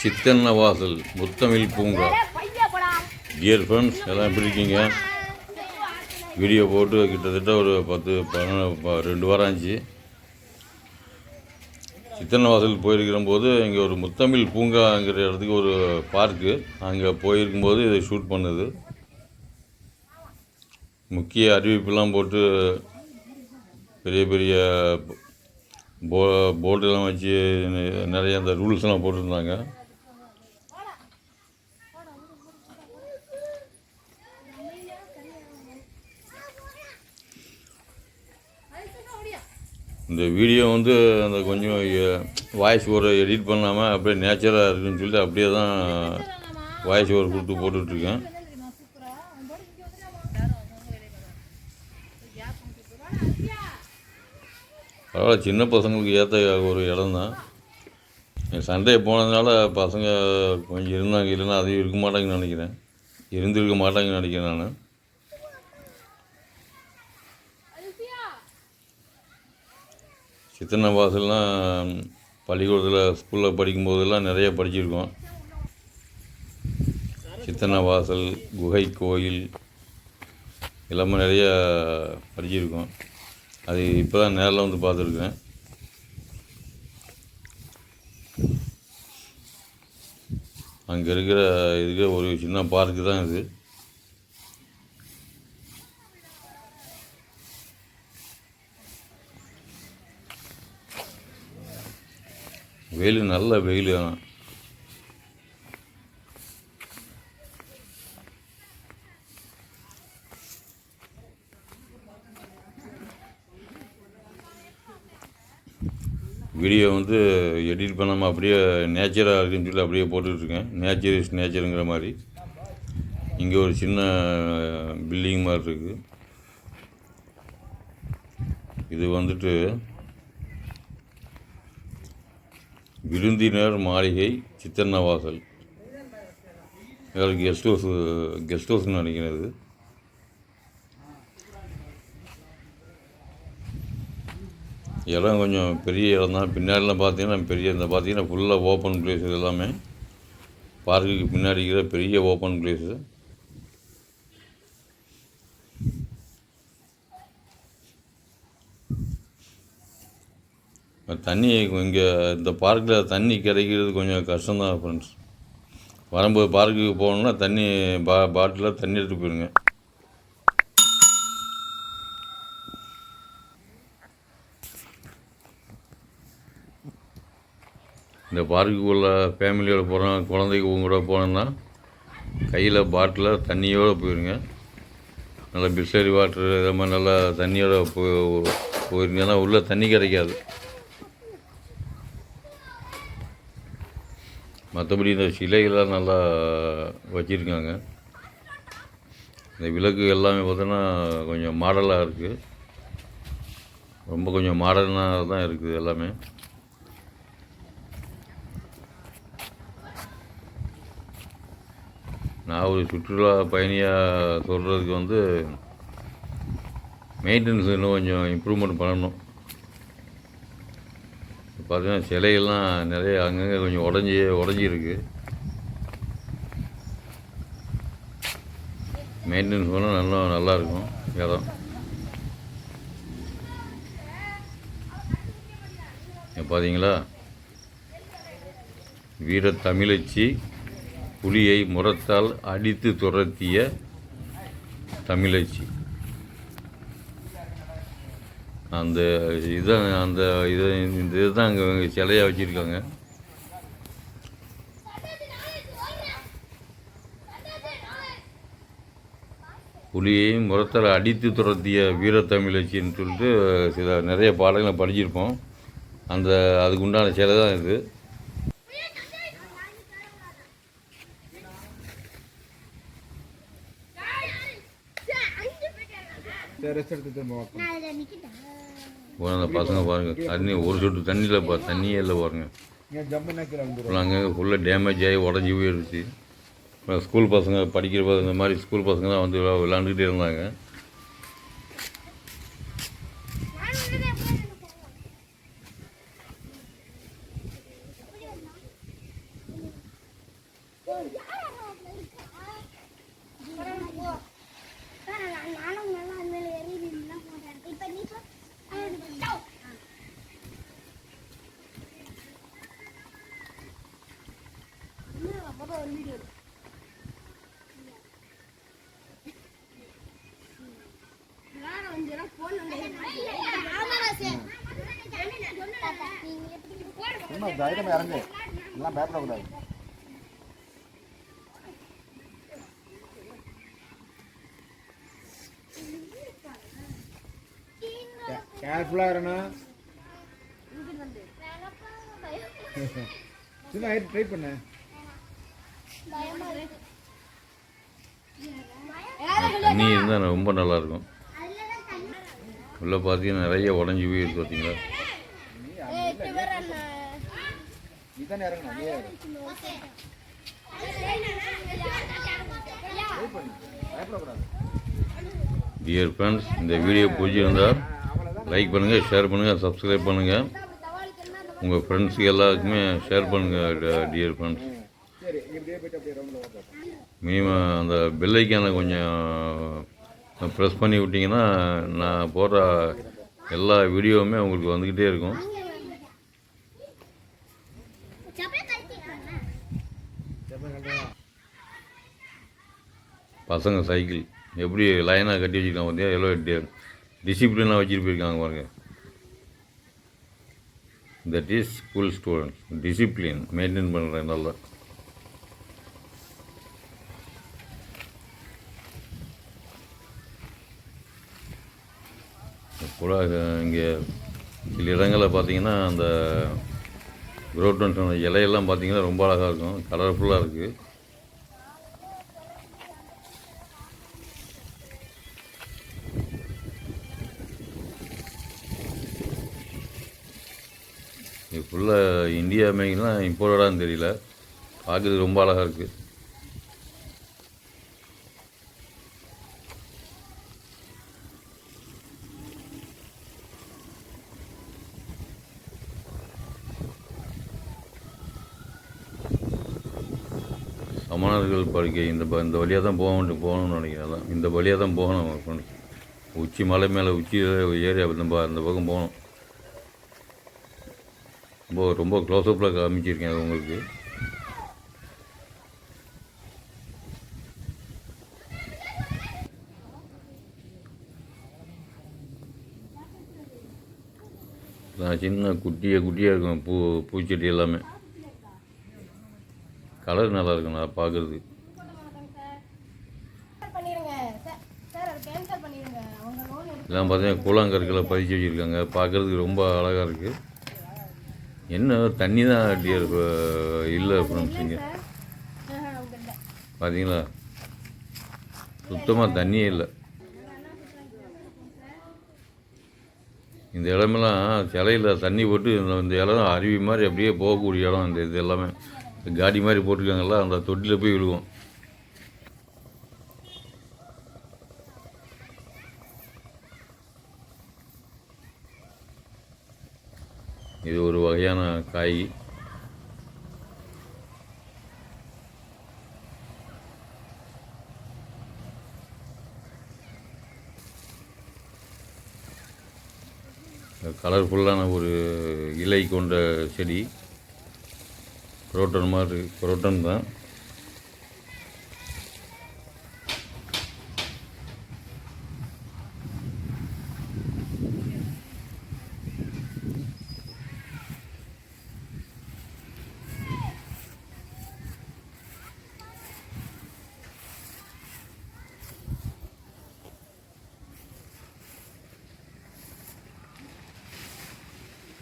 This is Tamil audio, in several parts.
சித்தன்ன வாசல் முத்தமிழ் பூங்கா. டியர் ஃப்ரெண்ட்ஸ் எல்லாம் எப்படி இருக்கீங்க? வீடியோ போட்டு கிட்டத்தட்ட ஒரு பத்து பதினொன்று ரெண்டு வாரம் ஆச்சு. சித்தன்ன வாசல் போயிருக்கிற போது இங்கே ஒரு முத்தமிழ் பூங்காங்கிற இடத்துக்கு ஒரு பார்க்கு அங்கே போயிருக்கும்போது இதை ஷூட் பண்ணுது. முக்கிய அறிவிப்பெல்லாம் போட்டு பெரிய பெரிய போ போர்டெல்லாம் வச்சு நிறைய அந்த ரூல்ஸ்லாம் போட்டிருந்தாங்க. இந்த வீடியோ வந்து அந்த கொஞ்சம் வாய்ஸ் ஓவர் எடிட் பண்ணாமல் அப்படியே நேச்சராக இருக்குன்னு சொல்லிட்டு அப்படியே தான் வாய்ஸ் ஓவர் கொடுத்து போட்டுட்ருக்கேன். பரவாயில்ல சின்ன பசங்களுக்கு ஏற்ற ஒரு இடம் தான். சண்டே போனதுனால பசங்க கொஞ்சம் இருந்தாங்க இல்லைன்னா அதையும் இருக்க மாட்டாங்கன்னு நினைக்கிறேன். இருந்திருக்க மாட்டாங்கன்னு நினைக்கிறேன் நான். சித்தன்ன வாசல்லாம் பள்ளிக்கூடத்தில் ஸ்கூலில் படிக்கும்போதெல்லாம் நிறைய படிச்சிருக்கோம். சித்தன்ன வாசல் குகை கோயில் எல்லாமே நிறைய படிச்சிருக்கோம். அது இப்போ தான் நேரில் வந்து பார்த்துருக்கேன். அங்கே இருக்கிற இதுக்கு ஒரு சின்ன பார்க்கு தான் இது. வெயில் நல்ல வெயில். ஆனால் வீடியோ வந்து எடிட் பண்ணாமல் அப்படியே நேச்சராக இருக்குன்னு சொல்லி அப்படியே போட்டுட்ருக்கேன். நேச்சர் இஸ் நேச்சருங்கிற மாதிரி. இங்கே ஒரு சின்ன பில்டிங் மாதிரி இருக்குது இது வந்துட்டு விருந்தினர் மாளிகை சித்தன்னவாசல். கெஸ்ட் ஹவுஸ் கெஸ்ட் ஹவுஸ்னு நினைக்கிறது இடம் கொஞ்சம் பெரிய இடம் தான். பின்னாடிலாம் பார்த்தீங்கன்னா பெரிய இந்த பார்த்தீங்கன்னா ஃபுல்லாக ஓப்பன் பிளேஸ் எல்லாமே. பார்க்குக்கு பின்னாடி இருக்கிற பெரிய ஓப்பன் பிளேஸு தண்ணி இங்கே இந்த பார்க்கில் தண்ணி கிடைக்கிறது கொஞ்சம் கஷ்டம்தான் ஃப்ரெண்ட்ஸ் வரும்போது பார்க்குக்கு போகணுன்னா தண்ணி பா பாட்டிலில் தண்ணி எடுத்து போயிருங்க. இந்த பார்க்குக்குள்ளே ஃபேமிலியோட போகிறோம் குழந்தைக்கு உங்க கூட போனோம்னா கையில் பாட்டிலில் தண்ணியோடு போயிருங்க. நல்லா பிஸ்லரி வாட்டர் இதை மாதிரி நல்லா தண்ணியோடு போ போயிருங்க. ஏன்னா உள்ளே தண்ணி கிடைக்காது. மற்றபடி இந்த சிலைகள்லாம் நல்லா வச்சுருக்காங்க. இந்த விளக்கு எல்லாமே பார்த்தோன்னா கொஞ்சம் மாடலாக இருக்குது ரொம்ப கொஞ்சம் மாடர்னாக தான் இருக்குது எல்லாமே. நான் ஒரு சுற்றுலா பயணியாக சொல்கிறதுக்கு வந்து மெயின்டெனன்ஸ் இன்னும் கொஞ்சம் இம்ப்ரூவ்மெண்ட் பண்ணணும். பார்த்தீங்கன்னா சிலையெல்லாம் நிறைய அங்கங்கே கொஞ்சம் உடஞ்சி உடஞ்சிருக்கு. மெயின்டெனன்ஸ் பண்ணால் நல்லா நல்லாயிருக்கும் இடம். பார்த்தீங்களா வீர தமிழச்சி புலியை முரத்தால் அடித்து துரத்திய தமிழச்சி. அந்த இதான் அந்த இது இந்த இதுதான் அங்கே சிலையாக வச்சுருக்காங்க புலியை முரத்தில் அடித்து துரத்திய வீரத்தமிழச்சின்னு சொல்லிட்டு சில நிறைய பாடங்களை படிச்சிருப்போம் அந்த அதுக்கு உண்டான சிலை தான் இது சரி எடுத்து திரும்ப வாக்கம் போன அந்த பசங்க பாருங்கள் தண்ணி ஒரு சொட்டு தண்ணியில் பா தண்ணியே இல்லை பாருங்க. ஏன் ஜம்மு நேக்கில் வந்துடும் ஃபுல்லாக டேமேஜ் ஆகி உடஞ்சி போயிடுச்சு ஸ்கூல் பசங்க படிக்கிற போது இந்த மாதிரி ஸ்கூல் பசங்க தான் வந்து விளா- விளாண்டுக்கிட்டே இருந்தாங்க நானும் நல்லா அந்த மேல ஏறி நின்னா போறேன் இப்ப நீ போ ஒரு வீடியோ சும்மா தைரியமா இறங்கு. எல்லாம் பயப்படக்கூடாது கேர்ஃபுல்லாக இருக்கணும் சும்மா ஏறி ட்ரை பண்ணு. தண்ணி இருந்தால் ரொம்ப நல்லாயிருக்கும் உள்ளே பார்த்தீங்கன்னா நிறைய உடஞ்சி போய் இருக்கு பார்த்தீங்களா நீ தானே இறங்கணும் டியர் ஃப்ரெண்ட்ஸ் இந்த வீடியோ பிடிச்சிருந்தால் லைக் பண்ணுங்கள் ஷேர் பண்ணுங்கள் சப்ஸ்கிரைப் பண்ணுங்கள் உங்கள் ஃப்ரெண்ட்ஸுக்கு எல்லாருக்குமே ஷேர் பண்ணுங்கள் டியர் ஃப்ரெண்ட்ஸ் மினிமம் அந்த பெல்லைக்கான கொஞ்சம் ப்ரெஸ் பண்ணி விட்டிங்கன்னா நான் போடுற எல்லா வீடியோவுமே உங்களுக்கு வந்துக்கிட்டே இருக்கும். பசங்க சைக்கிள். எப்படி லைனாக கட்டி வச்சுருக்காங்க பார்த்தியா எவ்வளோ டிசிப்ளினாக வச்சுட்டு போயிருக்காங்க பாருங்க. That is school students discipline maintain பண்ணுறேன் நல்லா. கூட இங்கே சில இடங்களில் பார்த்தீங்கன்னா அந்த குரோட்டன்ஸ் இலையெல்லாம் பார்த்தீங்கன்னா ரொம்ப அழகாக இருக்கும். கலர்ஃபுல்லாக இருக்குது இந்தியா மேய்க்கலாம் இம்போர்ட்டடான்னு தெரியல. பார்க்குறது ரொம்ப அழகாக இருக்குது சமணர்கள் படுக்கை இந்த இந்த வழியாக தான் போகணும் போகணும்னு நினைக்கிறேன் அதான். இந்த வழியாக தான் போகணும் உச்சி மலை மேலே உச்சி ஏறி அந்த அந்த பக்கம் போகணும். ரொம்ப ரொம்ப க்ளோஸ்அப்பில் காமிச்சிருக்கேன் அது உங்களுக்கு. நான் சின்ன குட்டியாக குட்டியாக இருக்கும் பூ பூச்செடி எல்லாமே. கலர் நல்லா இருக்கும் நான் பார்க்குறது எல்லாம் இதெல்லாம் பார்த்தீங்கன்னா கூழாங்கற்களை பதிச்சு வச்சுருக்காங்க. பார்க்குறதுக்கு ரொம்ப அழகாக இருக்குது என்ன தண்ணி தான் டியர் இல்லை ஃப்ரெண்ட்ஸ் இங்கே சார். ஆஹா, அவங்க இல்லை பார்த்தீங்களா சுத்தமாக தண்ணியே இல்லை. இந்த இடமெல்லாம் சிலையில் தண்ணி போட்டு இந்த இந்த இடம் அருவி மாதிரி அப்படியே போகக்கூடிய இடம் இந்த இது எல்லாமே. காடி மாதிரி போட்டிருக்காங்கல்ல அந்த தொட்டியில் போய் விழுகும். இது ஒரு வகையான காய். கலர்ஃபுல்லான ஒரு இலை கொண்ட செடி. புரோட்டன் மாதிரி புரோட்டன் தான்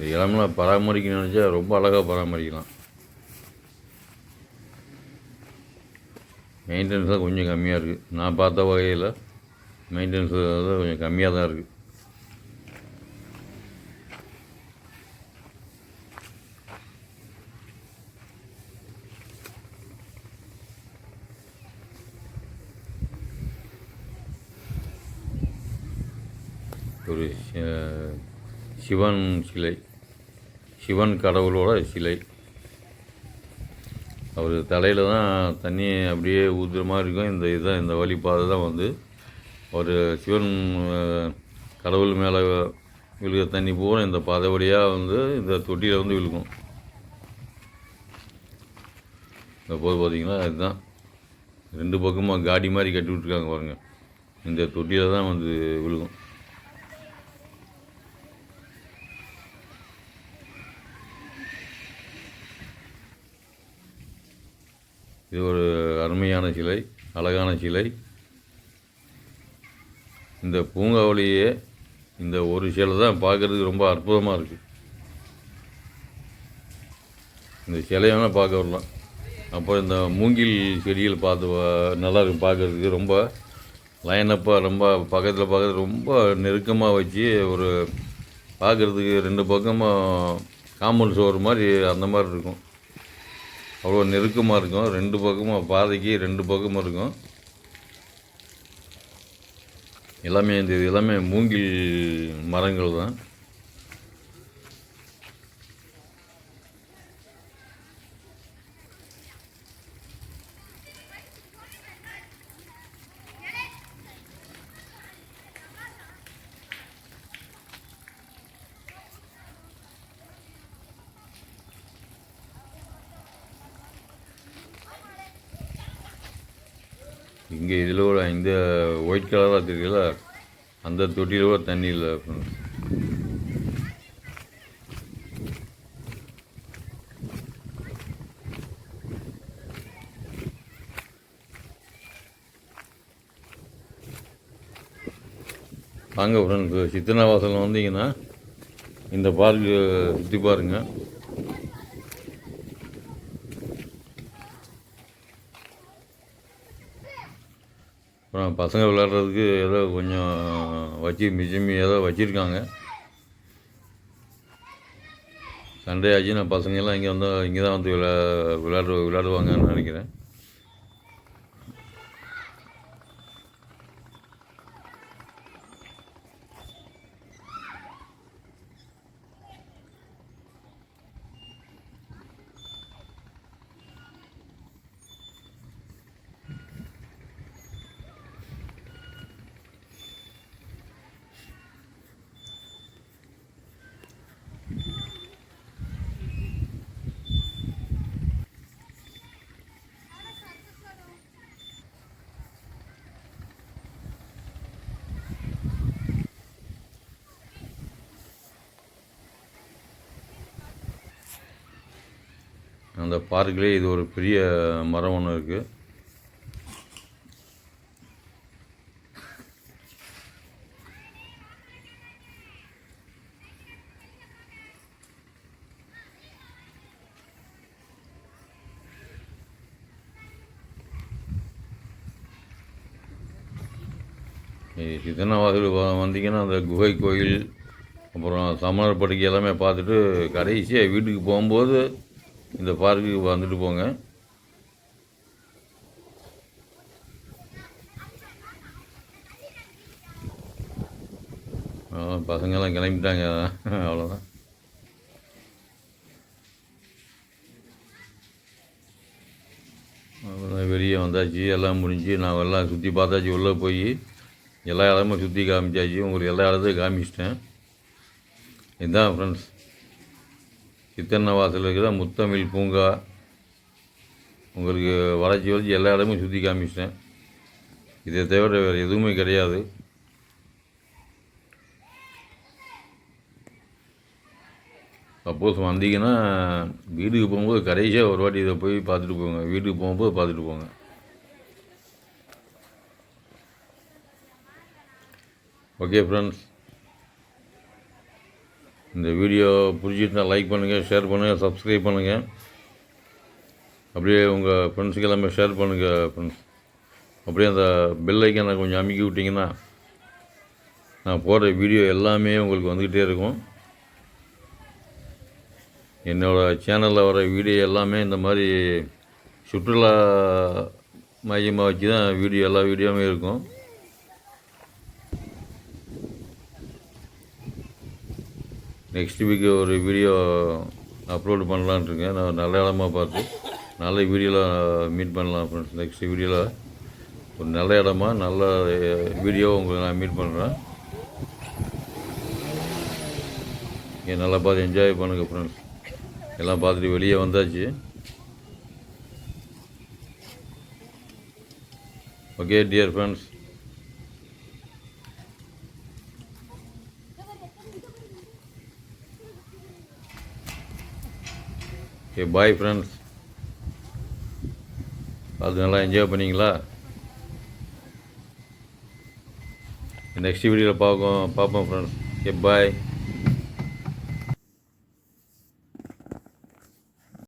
இந்த இளமெல்லாம் பராமரிக்கணும்னு நினச்சா ரொம்ப அழகாக பராமரிக்கலாம். மெயின்டெனன்ஸ் தான் கொஞ்சம் கம்மியாக இருக்குது நான் பார்த்த வகையில் மெயின்டெனன்ஸ் தான் கொஞ்சம் கம்மியாக தான் இருக்குது ஒரு சிவன் சிலை. சிவன் கடவுளோட சிலை. அவர் தலையில் தான் தண்ணி அப்படியே ஊதுற மாதிரி இருக்கும். இந்த இதுதான் இந்த வழிப்பாதை தான் வந்து. ஒரு சிவன் கடவுள் மேலே விழுகிற தண்ணி பூரா இந்த பாதை வழியாக வந்து இந்த தொட்டியில் வந்து விழுகும். இந்த போது பார்த்தீங்கன்னா இதுதான். ரெண்டு பக்கமாக காடி மாதிரி கட்டி விட்ருக்காங்க பாருங்கள் இந்த தொட்டியில் தான் வந்து விழுகும். இது ஒரு அருமையான சிலை அழகான சிலை. இந்த பூங்காவளியே இந்த ஒரு சிலை தான் பார்க்கறதுக்கு ரொம்ப அற்புதமாக இருக்குது இந்த சிலையை வேணால் பார்க்க வரலாம். அப்புறம் இந்த மூங்கில் செடிகள் பார்த்து நல்லா இருக்கும் பார்க்குறதுக்கு. ரொம்ப லைனப்பாக ரொம்ப பக்கத்தில் பக்கத்தில் ரொம்ப நெருக்கமாக வச்சு ஒரு பார்க்கறதுக்கு ரெண்டு பக்கமாக காம்பவுண்ட் சோறு மாதிரி அந்த மாதிரி இருக்கும். அவ்வளோ நெருக்கமாக இருக்கும். ரெண்டு பக்கமும் பாதைக்கு ரெண்டு பக்கமும் இருக்கும். எல்லாமே இந்த எல்லாமே மூங்கில் மரங்கள் தான். இங்கே இதில் கூட இந்த ஒயிட் கலராக தெரியல அந்த தொட்டியில் கூட தண்ணி இல்லை friends. வாங்க ஃப்ரெண்ட்ஸ் சித்தனாவாசல் வந்தீங்கன்னா இந்த பார்க்கு சுற்றி பாருங்கள் அப்புறம் பசங்க விளையாடுறதுக்கு ஏதோ கொஞ்சம் வச்சு மிச்சமி ஏதோ வச்சுருக்காங்க. சண்டே ஆச்சுன்னா பசங்கெல்லாம் இங்கே வந்து இங்கே தான் வந்து விளா விளாடு விளையாடுவாங்கன்னு நினைக்கிறேன். அந்த பார்க்கிலே இது ஒரு பெரிய மரம் ஒன்று இருக்குது சித்தனவாசல் வந்தீங்கன்னா அந்த குகை கோயில் அப்புறம் சமணர் படுக்கை எல்லாமே பார்த்துட்டு கடைசியாக வீட்டுக்கு போகும்போது இந்த பார்க்குக்கு வந்துட்டு போங்க. பசங்கெல்லாம் கிளம்பிட்டாங்க. அவ்வளோதான் அவ்வளோதான் வெளியே வந்தாச்சு. எல்லாம் முடிஞ்சு நான் எல்லாம் சுற்றி பார்த்தாச்சு. உள்ளே போய் எல்லா இடமும் சுற்றி காமிச்சாச்சு. உங்களுக்கு எல்லா இடத்தையும் காமிச்சிட்டேன். இதுதான் ஃப்ரெண்ட்ஸ் சித்தன்ன இருக்கிற முத்தமிழ் பூங்கா. உங்களுக்கு வளர்ச்சி வளர்ச்சி எல்லா இடமும் சுற்றி காமிச்சிட்டேன். இதை தவிர வேறு எதுவுமே கிடையாது. சப்போஸ் வந்தீங்கன்னா வீட்டுக்கு போகும்போது கடைசியாக ஒரு வாட்டி இதை போய் பார்த்துட்டு போங்க. வீட்டுக்கு போகும்போது பார்த்துட்டு போங்க. ஓகே ஃப்ரெண்ட்ஸ் இந்த வீடியோ பிடிச்சிருந்தா லைக் பண்ணுங்கள் ஷேர் பண்ணுங்கள் சப்ஸ்கிரைப் பண்ணுங்கள் அப்படியே உங்கள் ஃப்ரெண்ட்ஸுக்கு எல்லாமே ஷேர் பண்ணுங்கள் ஃப்ரெண்ட்ஸ் அப்படியே அந்த பெல் ஐக்கனை கொஞ்சம் அமுக்கி விட்டிங்கன்னா நான் போடுற வீடியோ எல்லாமே உங்களுக்கு வந்துக்கிட்டே இருக்கும். என்னோடய சேனலில் வர வீடியோ எல்லாமே இந்த மாதிரி சுற்றுலா மையமாக வச்சு தான் வீடியோ எல்லா வீடியோவுமே இருக்கும். நெக்ஸ்ட் வீக் ஒரு வீடியோ அப்லோடு பண்ணலான்ட்டு இருக்கேன். நான் நல்ல இடமா பார்த்து நல்ல வீடியோவில் மீட் uh, பண்ணலாம் ஃப்ரெண்ட்ஸ் நெக்ஸ்ட் வீடியோவில் ஒரு நல்ல இடமா நல்ல uh, வீடியோ உங்களுக்கு நான் மீட் பண்ணுறேன் இங்கே நல்லா பார்த்து என்ஜாய் பண்ணுங்கள் ஃப்ரெண்ட்ஸ் எல்லாம் பார்த்துட்டு வெளியே வந்தாச்சு. Okay dear friends okay bye friends அது நல்லா என்ஜாய் பண்ணிங்களா நெக்ஸ்ட் வீடியோவில் பார்ப்போம் பார்ப்போம் ஃப்ரெண்ட்ஸ் ஓகே பாய்